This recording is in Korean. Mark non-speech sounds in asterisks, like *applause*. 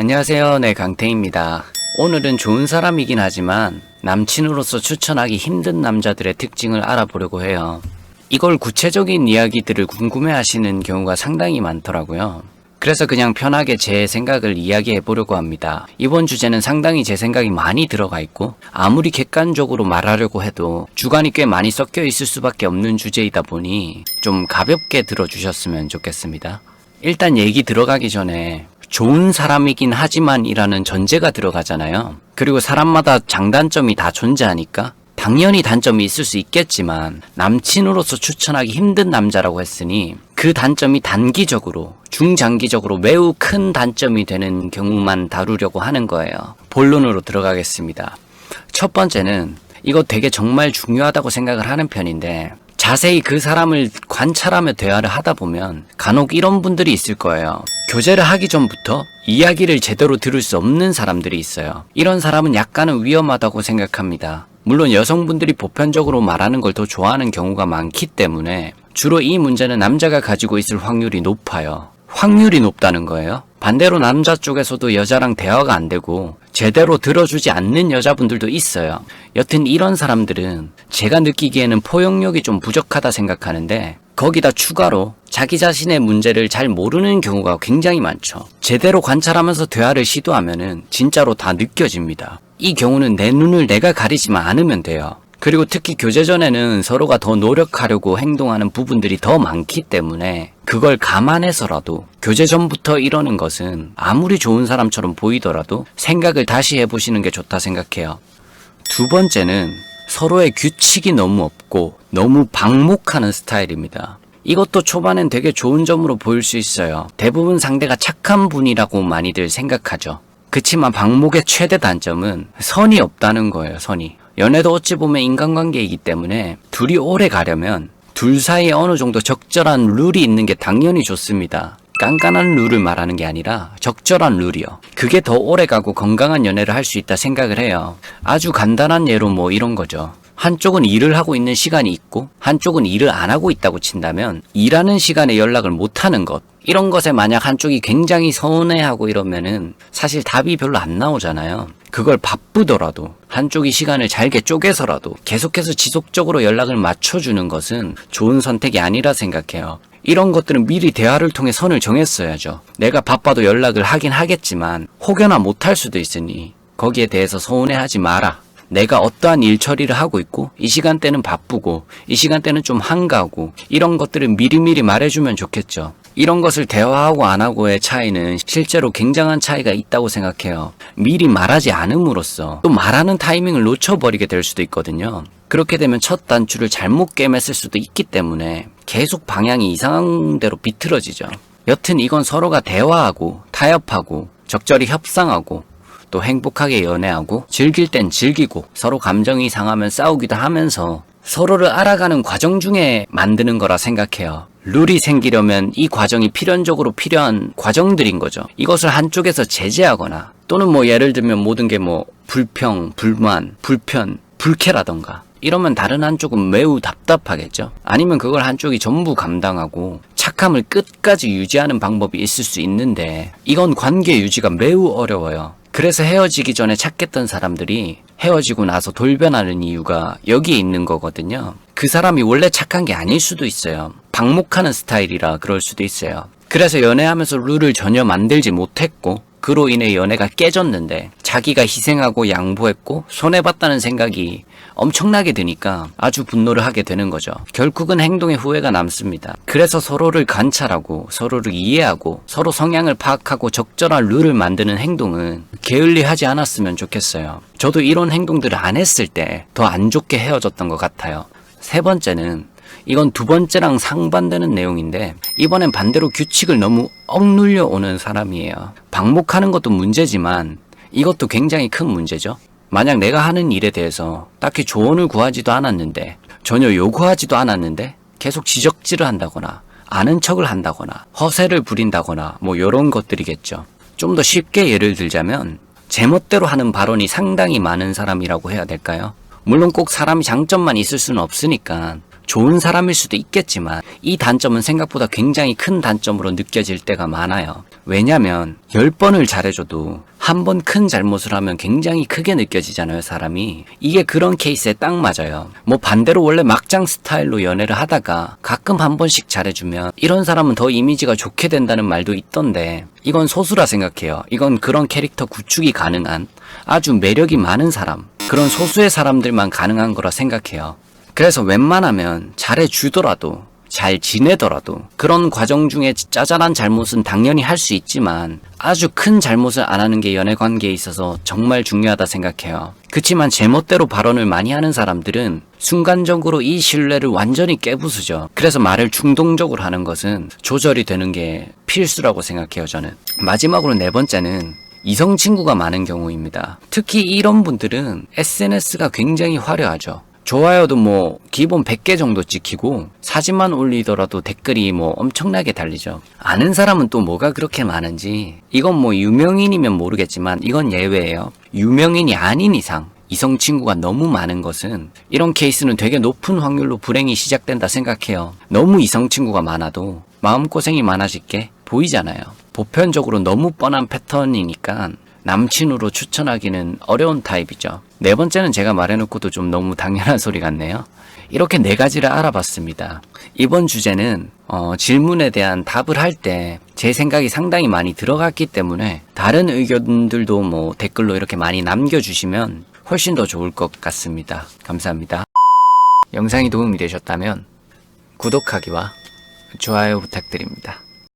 안녕하세요. 네, 강태입니다. 오늘은 좋은 사람이긴 하지만 남친으로서 추천하기 힘든 남자들의 특징을 알아보려고 해요. 이걸 구체적인 이야기들을 궁금해 하시는 경우가 상당히 많더라고요. 그래서 그냥 편하게 제 생각을 이야기해 보려고 합니다. 이번 주제는 상당히 제 생각이 많이 들어가 있고 아무리 객관적으로 말하려고 해도 주관이 꽤 많이 섞여 있을 수밖에 없는 주제이다 보니 좀 가볍게 들어주셨으면 좋겠습니다. 일단 얘기 들어가기 전에 좋은 사람이긴 하지만 이라는 전제가 들어가잖아요. 그리고 사람마다 장단점이 다 존재하니까 당연히 단점이 있을 수 있겠지만 남친으로서 추천하기 힘든 남자라고 했으니 그 단점이 단기적으로 중장기적으로 매우 큰 단점이 되는 경우만 다루려고 하는 거예요. 본론으로 들어가겠습니다. 첫 번째는 이거 되게 정말 중요하다고 생각을 하는 편인데 자세히 그 사람을 관찰하며 대화를 하다 보면 간혹 이런 분들이 있을 거예요. 교제를 하기 전부터 이야기를 제대로 들을 수 없는 사람들이 있어요. 이런 사람은 약간은 위험하다고 생각합니다. 물론 여성분들이 보편적으로 말하는 걸 더 좋아하는 경우가 많기 때문에 주로 이 문제는 남자가 가지고 있을 확률이 높아요. 확률이 높다는 거예요. 반대로 남자 쪽에서도 여자랑 대화가 안 되고 제대로 들어주지 않는 여자분들도 있어요. 여튼 이런 사람들은 제가 느끼기에는 포용력이 좀 부족하다 생각하는데 거기다 추가로 자기 자신의 문제를 잘 모르는 경우가 굉장히 많죠. 제대로 관찰하면서 대화를 시도하면은 진짜로 다 느껴집니다. 이 경우는 내 눈을 내가 가리지만 않으면 돼요. 그리고 특히 교제 전에는 서로가 더 노력하려고 행동하는 부분들이 더 많기 때문에 그걸 감안해서라도 교제 전부터 이러는 것은 아무리 좋은 사람처럼 보이더라도 생각을 다시 해보시는 게 좋다 생각해요. 두 번째는 서로의 규칙이 너무 없고 너무 방목하는 스타일입니다. 이것도 초반엔 되게 좋은 점으로 보일 수 있어요. 대부분 상대가 착한 분이라고 많이들 생각하죠. 그치만 방목의 최대 단점은 선이 없다는 거예요, 선이. 연애도 어찌 보면 인간관계이기 때문에 둘이 오래 가려면 둘 사이에 어느 정도 적절한 룰이 있는 게 당연히 좋습니다. 깐깐한 룰을 말하는 게 아니라 적절한 룰이요. 그게 더 오래 가고 건강한 연애를 할 수 있다 생각을 해요. 아주 간단한 예로 뭐 이런 거죠. 한쪽은 일을 하고 있는 시간이 있고 한쪽은 일을 안 하고 있다고 친다면 일하는 시간에 연락을 못 하는 것 이런 것에 만약 한쪽이 굉장히 서운해하고 이러면은 사실 답이 별로 안 나오잖아요. 그걸 바쁘더라도 한쪽이 시간을 잘게 쪼개서라도 계속해서 지속적으로 연락을 맞춰주는 것은 좋은 선택이 아니라 생각해요. 이런 것들은 미리 대화를 통해 선을 정했어야죠. 내가 바빠도 연락을 하긴 하겠지만 혹여나 못할 수도 있으니 거기에 대해서 서운해하지 마라. 내가 어떠한 일 처리를 하고 있고 이 시간대는 바쁘고 이 시간대는 좀 한가하고 이런 것들을 미리미리 말해주면 좋겠죠. 이런 것을 대화하고 안 하고의 차이는 실제로 굉장한 차이가 있다고 생각해요. 미리 말하지 않음으로써 또 말하는 타이밍을 놓쳐버리게 될 수도 있거든요. 그렇게 되면 첫 단추를 잘못 깨맸을 수도 있기 때문에 계속 방향이 이상한 대로 비틀어지죠. 여튼 이건 서로가 대화하고 타협하고 적절히 협상하고 또 행복하게 연애하고 즐길 땐 즐기고 서로 감정이 상하면 싸우기도 하면서 서로를 알아가는 과정 중에 만드는 거라 생각해요. 룰이 생기려면 이 과정이 필연적으로 필요한 과정들인 거죠. 이것을 한쪽에서 제재하거나 또는 뭐 예를 들면 모든 게 뭐 불평, 불만, 불편, 불쾌라던가 이러면 다른 한쪽은 매우 답답하겠죠. 아니면 그걸 한쪽이 전부 감당하고 착함을 끝까지 유지하는 방법이 있을 수 있는데 이건 관계 유지가 매우 어려워요. 그래서 헤어지기 전에 착했던 사람들이 헤어지고 나서 돌변하는 이유가 여기에 있는 거거든요. 그 사람이 원래 착한 게 아닐 수도 있어요. 방목하는 스타일이라 그럴 수도 있어요. 그래서 연애하면서 룰을 전혀 만들지 못했고 그로 인해 연애가 깨졌는데 자기가 희생하고 양보했고 손해봤다는 생각이 엄청나게 드니까 아주 분노를 하게 되는 거죠. 결국은 행동에 후회가 남습니다. 그래서 서로를 관찰하고 서로를 이해하고 서로 성향을 파악하고 적절한 룰을 만드는 행동은 게을리하지 않았으면 좋겠어요. 저도 이런 행동들을 안 했을 때 더 안 좋게 헤어졌던 것 같아요. 세 번째는 이건 두 번째랑 상반되는 내용인데 이번엔 반대로 규칙을 너무 억눌려 오는 사람이에요. 방목하는 것도 문제지만 이것도 굉장히 큰 문제죠. 만약 내가 하는 일에 대해서 딱히 조언을 구하지도 않았는데 전혀 요구하지도 않았는데 계속 지적질을 한다거나 아는 척을 한다거나 허세를 부린다거나 뭐 이런 것들이겠죠. 좀 더 쉽게 예를 들자면 제멋대로 하는 발언이 상당히 많은 사람이라고 해야 될까요? 물론 꼭 사람이 장점만 있을 수는 없으니까 좋은 사람일 수도 있겠지만 이 단점은 생각보다 굉장히 큰 단점으로 느껴질 때가 많아요. 왜냐면 10번을 잘해줘도 한 번 큰 잘못을 하면 굉장히 크게 느껴지잖아요, 사람이. 이게 그런 케이스에 딱 맞아요. 뭐 반대로 원래 막장 스타일로 연애를 하다가 가끔 한 번씩 잘해주면 이런 사람은 더 이미지가 좋게 된다는 말도 있던데 이건 소수라 생각해요. 이건 그런 캐릭터 구축이 가능한 아주 매력이 많은 사람, 그런 소수의 사람들만 가능한 거라 생각해요. 그래서 웬만하면 잘해주더라도 잘 지내더라도 그런 과정 중에 짜잘한 잘못은 당연히 할 수 있지만 아주 큰 잘못을 안 하는 게 연애 관계에 있어서 정말 중요하다 생각해요. 그치만 제멋대로 발언을 많이 하는 사람들은 순간적으로 이 신뢰를 완전히 깨부수죠. 그래서 말을 충동적으로 하는 것은 조절이 되는 게 필수라고 생각해요, 저는. 마지막으로 네 번째는 이성 친구가 많은 경우입니다. 특히 이런 분들은 SNS가 굉장히 화려하죠. 좋아요도 뭐 기본 100개 정도 찍히고 사진만 올리더라도 댓글이 뭐 엄청나게 달리죠. 아는 사람은 또 뭐가 그렇게 많은지 이건 뭐 유명인이면 모르겠지만 이건 예외예요. 유명인이 아닌 이상 이성 친구가 너무 많은 것은 이런 케이스는 되게 높은 확률로 불행이 시작된다 생각해요. 너무 이성 친구가 많아도 마음고생이 많아질 게 보이잖아요. 보편적으로 너무 뻔한 패턴이니까 남친으로 추천하기는 어려운 타입이죠. 네 번째는 제가 말해놓고도 좀 너무 당연한 *laughs* 소리 같네요. 이렇게 네 가지를 알아봤습니다. 이번 주제는 어, 질문에 대한 답을 할 때 제 생각이 상당히 많이 들어갔기 때문에 다른 의견들도 뭐 댓글로 이렇게 많이 남겨주시면 훨씬 더 좋을 것 같습니다. 감사합니다. 영상이 도움이 되셨다면 구독하기와 좋아요 부탁드립니다.